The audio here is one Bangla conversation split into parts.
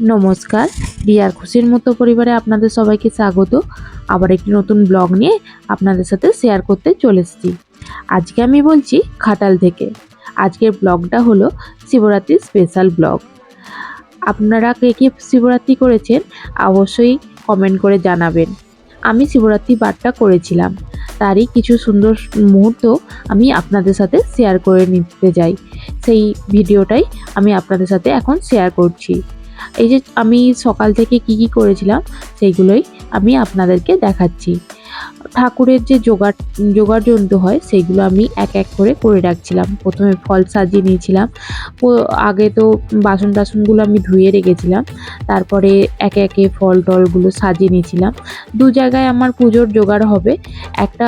নমস্কার। রিয়ার খুশির মতো পরিবারে আপনাদের সবাইকে স্বাগত। আবার একটি নতুন ব্লগ নিয়ে আপনাদের সাথে শেয়ার করতে চলে এসেছি। আজকে আমি বলছি খাটাল থেকে। আজকের ব্লগটা হলো শিবরাত্রির স্পেশাল ব্লগ। আপনারা কে কে শিবরাত্রি করেছেন অবশ্যই কমেন্ট করে জানাবেন। আমি শিবরাত্রি বারটা করেছিলাম। তারই কিছু সুন্দর মুহূর্ত আমি আপনাদের সাথে শেয়ার করে নিতে যাই। সেই ভিডিওটাই আমি আপনাদের সাথে এখন শেয়ার করছি। এই যে আমি সকাল থেকে কি কি করেছিলাম সেইগুলোই আমি আপনাদেরকে দেখাচ্ছি। ঠাকুরের যে জোগাড় জোগাড় যন্ত্র হয় সেইগুলো আমি এক এক করে করে রাখছিলাম। প্রথমে ফল সাজিয়ে নিয়েছিলাম। আগে তো বাসন টাসনগুলো আমি ধুয়ে রেখেছিলাম। তারপরে একে একে ফল টলগুলো সাজিয়ে নিয়েছিলাম। দু জায়গায় আমার পুজোর জোগাড় হবে। একটা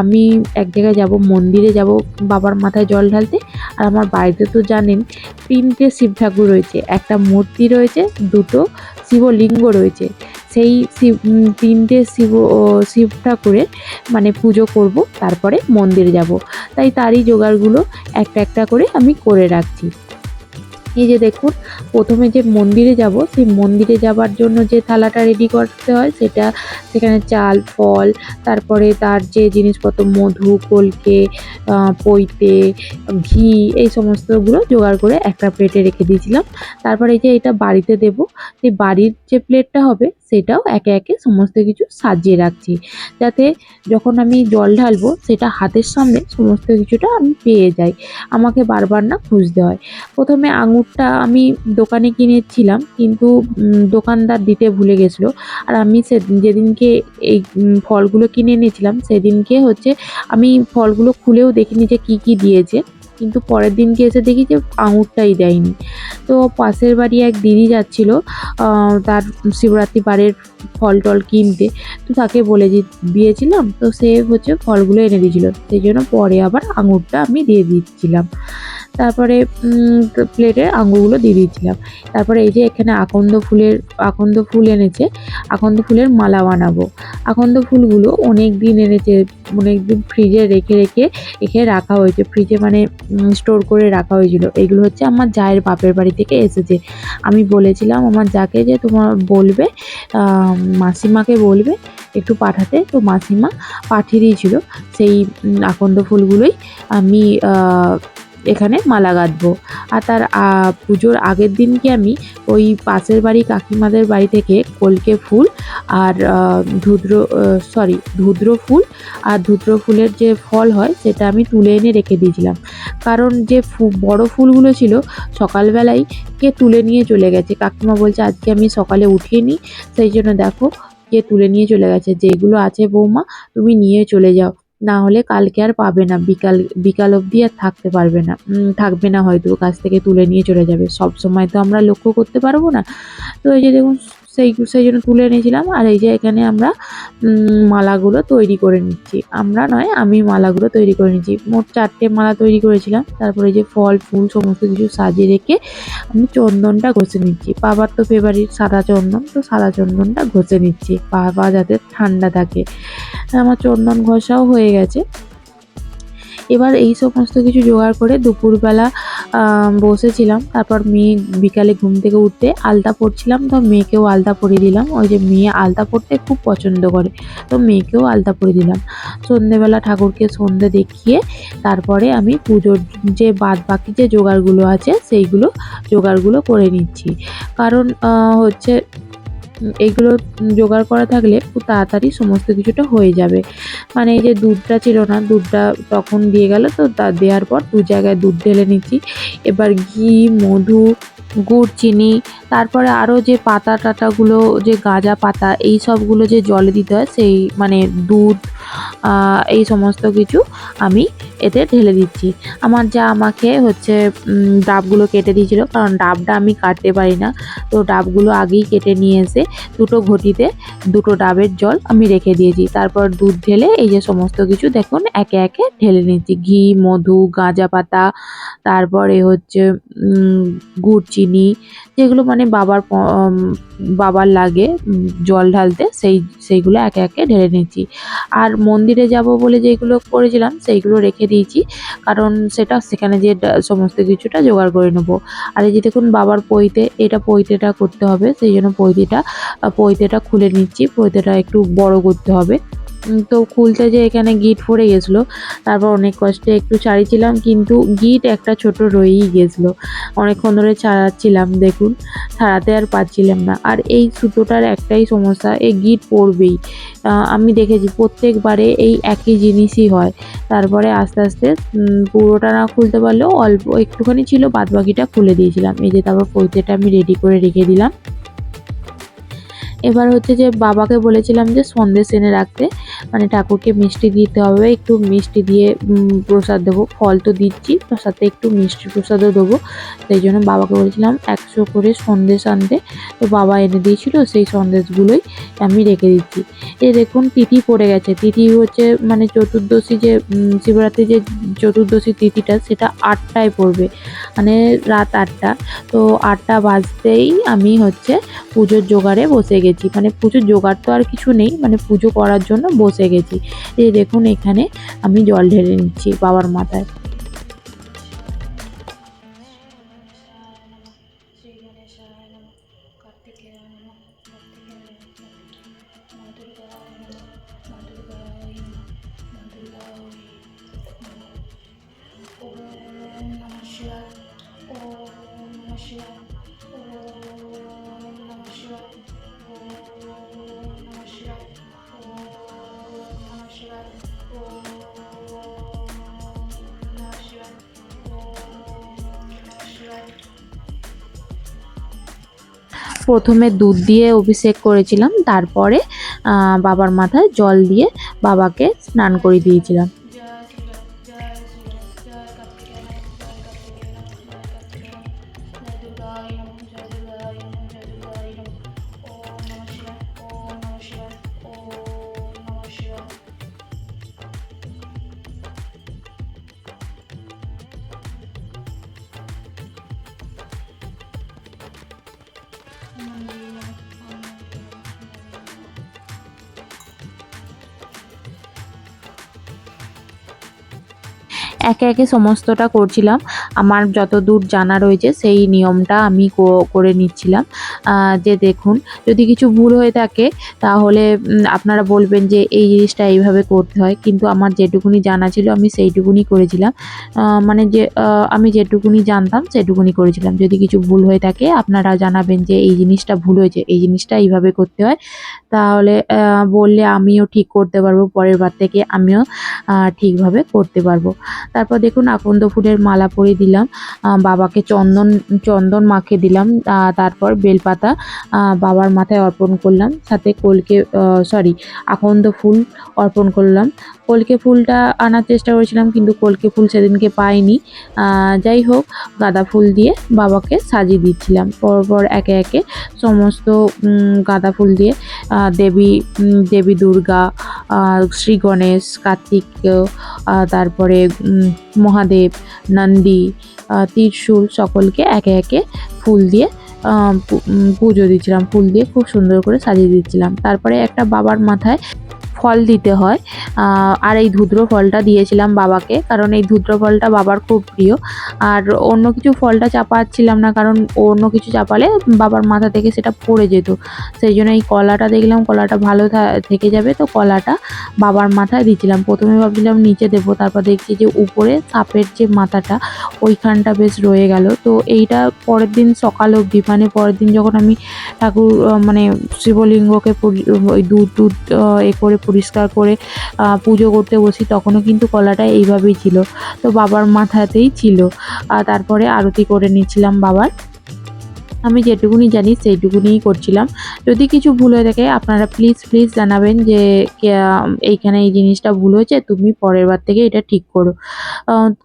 আমি এক জায়গায় যাব, মন্দিরে যাব, বাবার মাথায় জল ঢালতে। আর আমার বাড়িতে তো জানেন, তিনটে শিব ঠাকুর রয়েছে। একটা মূর্তি রয়েছে, দুটো শিবলিঙ্গ রয়েছে। সেই শিব তিনটে শিব শিব ঠাকুরের মানে পুজো করব, তারপরে মন্দিরে যাব। তাই তারই জোগাড়গুলো একটা একটা করে আমি করে রাখছি। এই যে দেখুন, প্রথমে যে মন্দিরে যাব, সেই মন্দিরে যাবার জন্য যে থালাটা রেডি করতে হয়, সেটা সেখানে চাল, ফল, তারপরে তার যে জিনিসপত্র, মধু, কলকে পৈতে, ঘি, এই সমস্তগুলো জোগাড় করে একটা প্লেটে রেখে দিয়েছিলাম। তারপরে যে এটা বাড়িতে দেব, সেই বাড়ির যে প্লেটটা হবে সেটাও একে একে সমস্ত কিছু সাজিয়ে রাখছি। যাতে যখন আমি জল ঢালবো, সেটা হাতের সামনে সমস্ত কিছুটা আমি পেয়ে যাই। আমাকে বারবার না খুঁজতে হয়। প্রথমে আঙুরটা আমি দোকানে কিনেছিলাম, কিন্তু দোকানদার দিতে ভুলে গেছিল। আর আমি সে, যেদিনকে এই ফলগুলো কিনে এনেছিলাম, সেদিনকে হচ্ছে আমি ফলগুলো খুলেও দেখিনি যে কী কী দিয়েছে। কিন্তু পরের দিনকে এসে দেখি যে আঙুরটাই দেয়নি। তো পাশের বাড়ি এক দিদি যাচ্ছিল তার শিবরাত্রি বারের ফল টল কিনতে। তো তাকে বলে দিয়েছিলাম, তো সে হচ্ছে ফলগুলো এনে দিয়েছিলো। সেই জন্য পরে আবার আঙুরটা আমি দিয়ে দিচ্ছিলাম। তারপরে প্লেটে আঙুরগুলো দিয়ে দিয়েছিলাম। তারপরে এই যে এখানে আকন্দ ফুলের, আকন্দ ফুল এনেছে, আকন্দ ফুলের মালা বানাবো। আকন্দ ফুলগুলো অনেক দিন এনেছে অনেক দিন ফ্রিজে রেখে রেখে রেখে রাখা হয়েছে। ফ্রিজে মানে স্টোর করে রাখা হয়েছিল। এগুলো হচ্ছে আমার জায়ের বাপের বাড়ি থেকে এসেছে। আমি বলেছিলাম আমার যাকে যে তোমার বলবে মাসিমাকে বলবে, একটু পাঠাতে। তো মাসিমা পাঠিয়ে দিয়েছিল সেই আকন্দ ফুলগুলোই। আমি এখানে মালা গাঁথবো আর তার পুজোর আগের দিনকে আমি ওই পাশের বাড়ি কাকিমাদের বাড়ি থেকে কলকে ফুল আর ধুদ্র সরি ধুদ্র ফুল আর ধুদ্র ফুলের যে ফল হয় সেটা আমি তুলে এনে রেখে দিয়েছিলাম। কারণ যে বড় ফুলগুলো ছিল সকালবেলায় কে তুলে নিয়ে চলে গেছে। কাকিমা বলছে, আজকে আমি সকালে উঠিয়ে নিই। সেই জন্য দেখো কে তুলে নিয়ে চলে গেছে। যেগুলো আছে বৌমা, তুমি নিয়ে চলে যাও। না হলে কালকে আর পাবে না। বিকাল বিকাল অবধি আর থাকতে পারবে না। থাকবে না হয়তো, গাছ থেকে তুলে নিয়ে চলে যাবে। সব সময় তো আমরা লক্ষ্য করতে পারব না। তো এই যে দেখুন সেই সেই জন্য তুলে এনেছিলাম। আর এই যে এখানে আমরা মালাগুলো তৈরি করে নিচ্ছি। আমরা নয়, আমি মালাগুলো তৈরি করে নিচ্ছি। মোট চারটে মালা তৈরি করেছিলাম। তারপরে যে ফল, ফুল, সমস্ত কিছু সাজিয়ে রেখে আমি চন্দনটা ঘষে নিচ্ছি। বাবার তো ফেভারিট সাদা চন্দন, তো সাদা চন্দনটা ঘষে নিচ্ছি। পা যাতে ঠান্ডা থাকে। আমার চন্দন ঘষাও হয়ে গেছে। এবার এই সমস্ত কিছু জোগাড় করে দুপুরবেলা বসেছিলাম। তারপর মেয়ে বিকালে ঘুম থেকে উঠতে আলতা পরছিলাম, তো মেয়েকেও আলতা পরিয়ে দিলাম। ওই যে মেয়ে আলতা পরতে খুব পছন্দ করে, তো মেয়েকেও আলতা পরিয়ে দিলাম। সন্ধেবেলা ঠাকুরকে সন্ধে দেখিয়ে তারপরে আমি পুজোর যে বাদ বাকি যে জোগাড়গুলো আছে, সেইগুলো জোগাড়গুলো করে নিচ্ছি। কারণ হচ্ছে উম, এইগুলো জোগাড় করা থাকলে খুব তাড়াতাড়ি সমস্ত কিছুটা হয়ে যাবে। মানে এই যে দুধটা ছিল না দুধটা তখন দিয়ে গেল তো তা দেওয়ার পর দু জায়গায় দুধ ঢেলে নিচ্ছি। এবার ঘি মধু গুড়, চিনি, তারপরে আরও যে পাতা টাতাগুলো, যে গাঁজা পাতা, এই সবগুলো যে জলে দিতে হয়, সেই মানে দুধ এই সমস্ত কিছু আমি এতে ঢেলে দিচ্ছি। আমার যা আমাকে হচ্ছে ডাবগুলো কেটে দিয়েছিল, কারণ ডাবটা আমি কাটতে পারি না। তো ডাবগুলো আগেই কেটে নিয়ে এসে দুটো ঘটিতে দুটো ডাবের জল আমি রেখে দিয়েছি। তারপর দুধ ঢেলে এই যে সমস্ত কিছু দেখুন, একে একে ঢেলে নিচ্ছি। ঘি, মধু, গাঁজা পাতা তারপরে হচ্ছে গুড় চিনি, যেগুলো মানে বাবার বাবার লাগে জল ঢালতে, সেই, সেইগুলো একে একে ঢেলে নিচ্ছি আর মন্দিরে যাব বলে যেগুলো করেছিলাম, সেইগুলো রেখে দিয়েছি। কারণ সেটা সেখানে যে সমস্ত কিছুটা জোগাড় করে নেব। আর এই যে দেখুন, বাবার পৈতে, এটা পৈতেটা করতে হবে। সেই জন্য পৈতেটা পৈতেটা খুলে নিচ্ছি। পৈতেটা একটু বড় করতে হবে। তো খুলতে যে এখানে গিট পড়ে গেছিল, তারপর অনেক কষ্টে একটু ছাড়িয়েছিলাম, কিন্তু গিট একটা ছোট রয়েই গেছিল। অনেকক্ষণ ধরে ছাড়াচ্ছিলাম, দেখুন, ছাড়াতে আর পারছিলাম না। আর এই সুতোটার একটাই সমস্যা, এই গিট পড়বেই। আমি দেখেছি প্রত্যেকবারে এই একই জিনিসই হয়। তারপরে আস্তে আস্তে পুরোটা না খুলতে পারলেও অল্প, একটুখানি ছিল বাদ বাকিটা খুলে দিয়েছিলাম। এই যে তারপর পৈতেটা আমি রেডি করে রেখে দিলাম। এবার হচ্ছে যে বাবাকে বলেছিলাম যে সন্দেশ এনে রাখতে। মানে ঠাকুরকে মিষ্টি দিতে হবে, একটু মিষ্টি দিয়ে প্রসাদ দেবো। ফল তো দিচ্ছি, তার সাথে একটু মিষ্টি প্রসাদও দেবো। সেই জন্য বাবাকে বলেছিলাম একশো করে সন্দেশ আনতে। তো বাবা এনে দিয়েছিল সেই সন্দেশগুলোই আমি রেখে দিচ্ছি। এই দেখুন, তিথি পড়ে গেছে। তিথি হচ্ছে মানে চতুর্দশী যে শিবরাত্রি যে চতুর্দশী তিথিটা, সেটা আটটায় পড়বে। মানে রাত আটটা। তো আটটা বাজতেই আমি হচ্ছে পুজোর জোগাড়ে বসে গেছি। মানে পুজোর জোগাড় তো আর কিছু নেই মানে পুজো করার জন্য বসে গেছি। এই দেখুন এখানে আমি জল ঢেলে নিচ্ছি বাবার মাথায়। প্রথমে দুধ দিয়ে অভিষেক করেছিলাম তারপরে বাবার মাথায় জল দিয়ে বাবাকে স্নান করে দিয়েছিলাম। একে একে সমস্তটা করছিলাম। আমার যত দূর জানা রয়েছে, সেই নিয়মটা আমি করে নিচ্ছিলাম। যে দেখুন, যদি কিছু ভুল হয়ে থাকে তাহলে আপনারা বলবেন যে এই জিনিসটা এইভাবে করতে হয়। কিন্তু আমার যেটুকুনি জানা ছিল, আমি সেইটুকুনি করেছিলাম। মানে যে আমি যেটুকুনি জানতাম, সেটুকুনি করেছিলাম। যদি কিছু ভুল হয়ে থাকে, আপনারা জানাবেন যে এই জিনিসটা ভুল হয়েছে, এই জিনিসটা এইভাবে করতে হয়। তাহলে বললে আমিও ঠিক করতে পারব, পরের বার থেকে আমিও ঠিকভাবে করতে পারব। তারপর দেখুন, আকন্দ ফুলের মালা পরিয়ে দিলাম বাবাকে চন্দন চন্দন মাখিয়ে দিলাম তারপর বেলপাতা বাবার মাথায় অর্পণ করলাম। সাথে কলকে সরি আকন্দ ফুল অর্পণ করলাম। কলকে ফুলটা আনার চেষ্টা করেছিলাম, কিন্তু কলকে ফুল সেদিনকে পাইনি। যাই হোক, গাঁদা ফুল দিয়ে বাবাকে সাজিয়ে দিচ্ছিলাম। পরপর একে একে সমস্ত গাঁদা ফুল দিয়ে দেবী দেবী দুর্গা শ্রী গণেশ, কার্তিক তারপরে মহাদেব, নন্দী ত্রিশূল সকলকে একে একে ফুল দিয়ে পুজো দিচ্ছিলাম ফুল দিয়ে খুব সুন্দর করে সাজিয়ে দিচ্ছিলাম তারপরে একটা বাবার মাথায় ফল দিতে হয়। আর এই ধুদ্র ফলটা দিয়েছিলাম বাবাকে, কারণ এই ধুদ্র ফলটা বাবার খুব প্রিয়। আর অন্য কিছু ফলটা চাপাচ্ছিলাম না, কারণ অন্য কিছু চাপালে বাবার মাথা থেকে সেটা পড়ে যেত। সেই জন্য এই কলাটা দেখলাম, কলাটা ভালো থেকে যাবে, তো কলাটা বাবার মাথায় দিচ্ছিলাম প্রথমে ভাবছিলাম নিচে দেবো, তারপর দেখছি যে উপরে সাপের যে মাথাটা, ওইখানটা বেশ রয়ে গেল। তো এইটা পরের দিন সকাল অবধি মানে পরের দিন যখন আমি ঠাকুর মানে শিবলিঙ্গকে ওই দুধ দুধ এ করে পরিষ্কার করে পুজো করতে বসি, তখনও কিন্তু কলাটা এইভাবেই ছিল। তো বাবার মাথাতেই ছিল। তারপরে আরতি করে নিয়েছিলাম বাবার। আমি যেটুকুনি জানি সেইটুকুনিই করছিলাম। যদি কিছু ভুল হয়ে থাকে, আপনারা প্লিজ প্লিজ জানাবেন যে এইখানে এই জিনিসটা ভুল হয়েছে, তুমি পরের বার থেকে এটা ঠিক করো।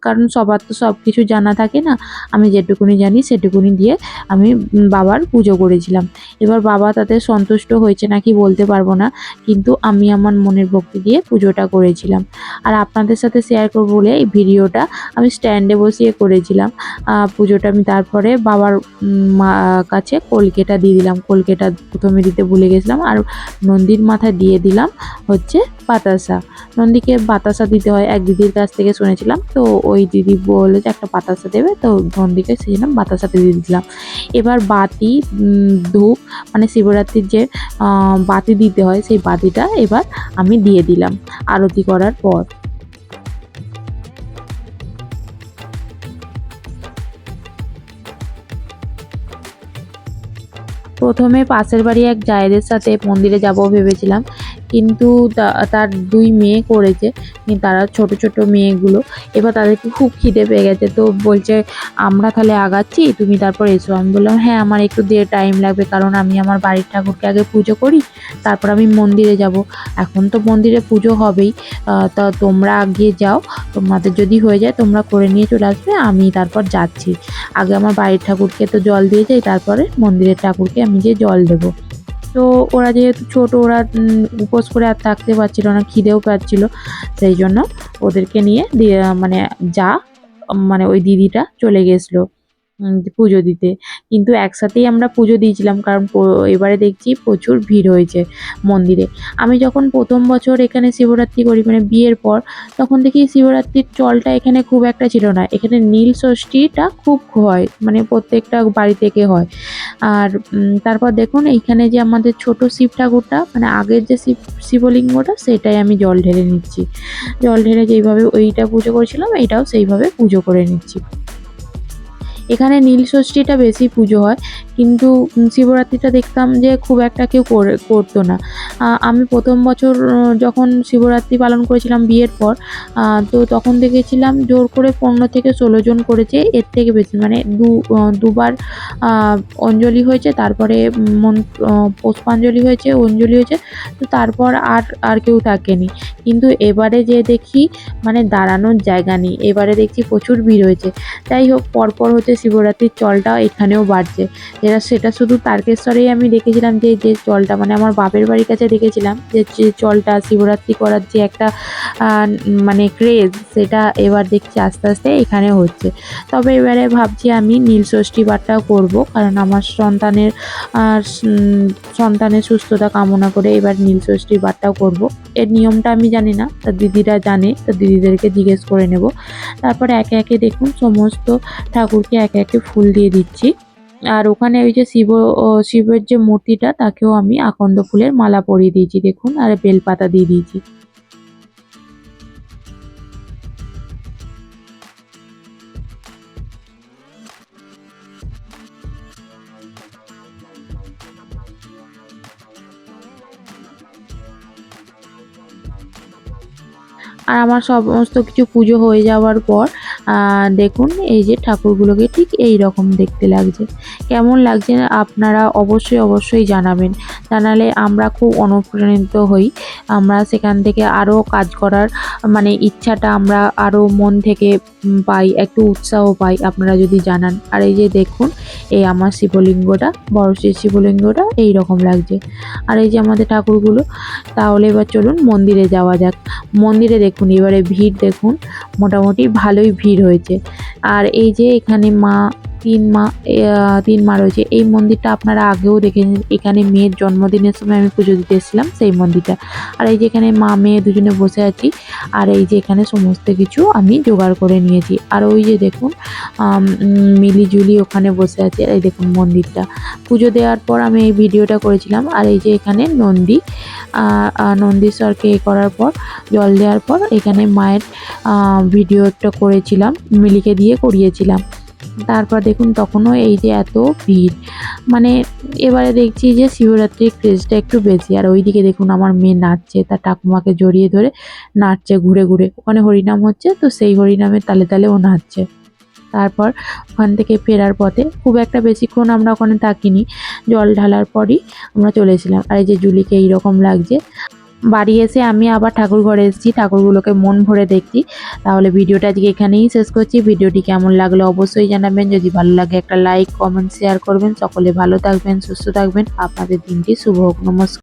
কারণ সবার তো সব কিছু জানা থাকে না। আমি যেটুকুনি জানি সেটুকুনি দিয়ে আমি বাবার পুজো করেছিলাম। এবার বাবা তাতে সন্তুষ্ট হয়েছে নাকি বলতে পারব না, কিন্তু আমি আমার মনের ভক্তি দিয়ে পুজোটা করেছিলাম। আর আপনাদের সাথে শেয়ার করব বলে এই ভিডিওটা আমি স্ট্যান্ডে বসিয়ে করেছিলাম। পুজোটা আমি তারপরে বাবার মা কাছে কলকেটা দিয়ে দিলাম। কলকেটা প্রথমে দিতে ভুলে গেছিলাম আর নন্দীর মাথায় দিয়ে দিলাম হচ্ছে বাতাসা। নন্দীকে বাতাসা দিতে হয়, এক দিদির কাছ থেকে শুনেছিলাম। তো ওই দিদি বলে যে একটা বাতাসা দেবে, তো নন্দীকে সেই জন্য বাতাসাটা দিয়ে দিলাম। এবার বাতি ধূপ মানে শিবরাত্রির যে বাতি দিতে হয়, সেই বাতিটা এবার আমি দিয়ে দিলাম আরতি করার পর। প্রথমে পাশের বাড়ি এক জায়েদের সাথে মন্দিরে যাব ভেবেছিলাম। কিন্তু তার দুই মেয়ে করেছে তারা ছোট ছোট মেয়েগুলো। এবার তাদেরকে খুব খিদে পেয়ে গেছে, তো বলছে, আমরা তাহলে আগাচ্ছি, তুমি তারপর এসো। আমি বললাম হ্যাঁ আমার একটু দিয়ে টাইম লাগবে, কারণ আমি আমার বাড়ির ঠাকুরকে আগে পুজো করি, তারপর আমি মন্দিরে যাব। এখন তো মন্দিরে পুজো হবেই তা তোমরা গিয়ে যাও, তোমাদের যদি হয়ে যায়, তোমরা করে নিয়ে চলে আসবে, আমি তারপর যাচ্ছি। আগে আমার বাড়ির ঠাকুরকে তো জল দিয়ে যাই তারপরে মন্দিরের ঠাকুরকে আমি যে জল দেবো। তো ওরা যেহেতু ছোট, ওরা উপোস করে আর থাকতে পারছিল না, খিদেও পাচ্ছিল। সেই জন্য ওদেরকে নিয়ে দিয়ে মানে যা মানে ওই দিদিটা চলে গেছিল। পুজো দিতে। কিন্তু একসাথেই আমরা পুজো দিয়েছিলাম, কারণ এবারে দেখছি প্রচুর ভিড় হয়েছে মন্দিরে। আমি যখন প্রথম বছর এখানে শিবরাত্রি করি মানে বিয়ের পর, তখন দেখি শিবরাত্রির চলটা এখানে খুব একটা ছিল না। এখানে নীল ষষ্ঠীটা খুব হয় মানে প্রত্যেকটা বাড়ি থেকে হয়। আর তারপর দেখুন, এইখানে যে আমাদের ছোট শিব ঠাকুরটা মানে আগের যে শিব, শিবলিঙ্গটা, সেটাই আমি জল ঢেলে নিচ্ছি। জল ঢেলে যেইভাবে ওইটা পুজো করেছিলাম, এইটাও সেইভাবে পুজো করে নিচ্ছি। এখানে নীল ষষ্ঠীটা বেশি পুজো হয়, কিন্তু শিবরাত্রিটা দেখতাম যে খুব একটা কেউ করে, করতো না। আমি প্রথম বছর যখন শিবরাত্রি পালন করেছিলাম বিয়ের পর তো তখন দেখেছিলাম জোর করে পনেরো থেকে ষোলো জন করেছে, এর থেকে বেশি মানে দু দুবার অঞ্জলি হয়েছে, তারপরে মন পুষ্পাঞ্জলি হয়েছে, অঞ্জলি হয়েছে, তো তারপর আর আর কেউ থাকেনি। কিন্তু এবারে যে দেখি মানে দাঁড়ানোর জায়গা নেই। এবারে দেখছি প্রচুর ভিড় হয়েছে। যাই হোক, পরপর হচ্ছে শিবরাত্রির চলটা এখানেও বাড়ছে। যেটা সেটা শুধু তারকেশ্বরেই আমি দেখেছিলাম যে যে চলটা মানে আমার বাপের বাড়ির কাছে দেখেছিলাম যে যে চলটা শিবরাত্রি করার যে একটা মানে ক্রেজ সেটা এবার দেখছি আস্তে আস্তে এখানে হচ্ছে। তবে এবারে ভাবছি আমি নীল ষষ্ঠী বারটাও করব, কারণ আমার সন্তানের সন্তানের সুস্থতা কামনা করে এবার নীল ষষ্ঠী বারটাও করব। এর নিয়মটা আমি জানি না তার দিদিরা জানে তার দিদিদেরকে জিজ্ঞেস করে নেব। তারপরে একে একে দেখুন, সমস্ত ঠাকুরকে একে একে ফুল দিয়ে দিচ্ছি। আর ওখানে ওই যে শিব শিবের যে মূর্তিটা, তাকেও আমি আকন্দ ফুলের মালা পরিয়ে দিয়েছি, দেখুন, আর বেলপাতা দিয়ে দিয়েছি। আর আমার সমস্ত কিছু পুজো হয়ে যাওয়ার পর দেখুন, এই যে ঠাকুরগুলোকে ঠিক এই রকম দেখতে লাগছে। কেমন লাগছে আপনারা অবশ্যই অবশ্যই জানাবেন। জানালে আমরা খুব অনুপ্রাণিত হই। আমরা সেখান থেকে আরও কাজ করার মানে ইচ্ছাটা আমরা আরও মন থেকে পাই, একটু উৎসাহ পাই, আপনারা যদি জানান। আর এই যে দেখুন, এই আমার শিবলিঙ্গটা বড় শিবলিঙ্গটা এই রকম লাগছে। আর এই যে আমাদের ঠাকুরগুলো, তাহলে এবার চলুন মন্দিরে যাওয়া যাক। মন্দিরে দেখুন, এবারে ভিড় দেখুন, মোটামুটি ভালোই ভিড় হয়েছে। আর এই যে এখানে মা তিন মা তিন মা রয়েছে। এই মন্দিরটা আপনারা আগেও দেখেছেন, এখানে মেয়ের জন্মদিনের সময় আমি পুজো দিতে এসেছিলাম সেই মন্দিরটা। আর এই যে এখানে মা, মেয়ে দুজনে বসে আছি, আর এই যে এখানে সমস্ত কিছু আমি জোগাড় করে নিয়েছি। আর ওই যে দেখুন মিলিজুলি ওখানে বসে আছে, এই দেখুন মন্দিরটা। পুজো দেওয়ার পর আমি এই ভিডিওটা করেছিলাম, আর এই যে এখানে নন্দী নন্দীশ্বরকে এ করার পর, জল দেওয়ার পর এখানে মায়ের ভিডিওটা করেছিলাম, মিলিকে দিয়ে করিয়েছিলাম। তারপর দেখুন তখনও এই যে এত ভিড়। মানে এবারে দেখছি যে শিবরাত্রির ক্রেজটা একটু বেশি। আর ওইদিকে দেখুন আমার মেয়ে নাচছে, তার ঠাকুমাকে জড়িয়ে ধরে নাচছে ঘুরে ঘুরে। ওখানে হরিনাম হচ্ছে, তো সেই হরিনামের তালে তালে ও নাচছে। তারপর ওখান থেকে ফেরার পথে খুব একটা বেশিক্ষণ আমরা ওখানে থাকিনি। জল ঢালার পরই আমরা চলে এসেছিলাম। আর এই যে জুলিকে এইরকম লাগছে। বাড়ি এসে আমি আবার ঠাকুর ঘরে এসেছি। ঠাকুরগুলোকে মন ভরে দেখছি। তাহলে ভিডিওটা আজকে এখানেই শেষ করছি। ভিডিওটি কেমন লাগল অবশ্যই জানাবেন। যদি ভালো লাগে একটা লাইক, কমেন্ট শেয়ার করবেন। সকলে ভালো থাকবেন, সুস্থ থাকবেন। আপনাদের দিনটি শুভ হোক। নমস্কার।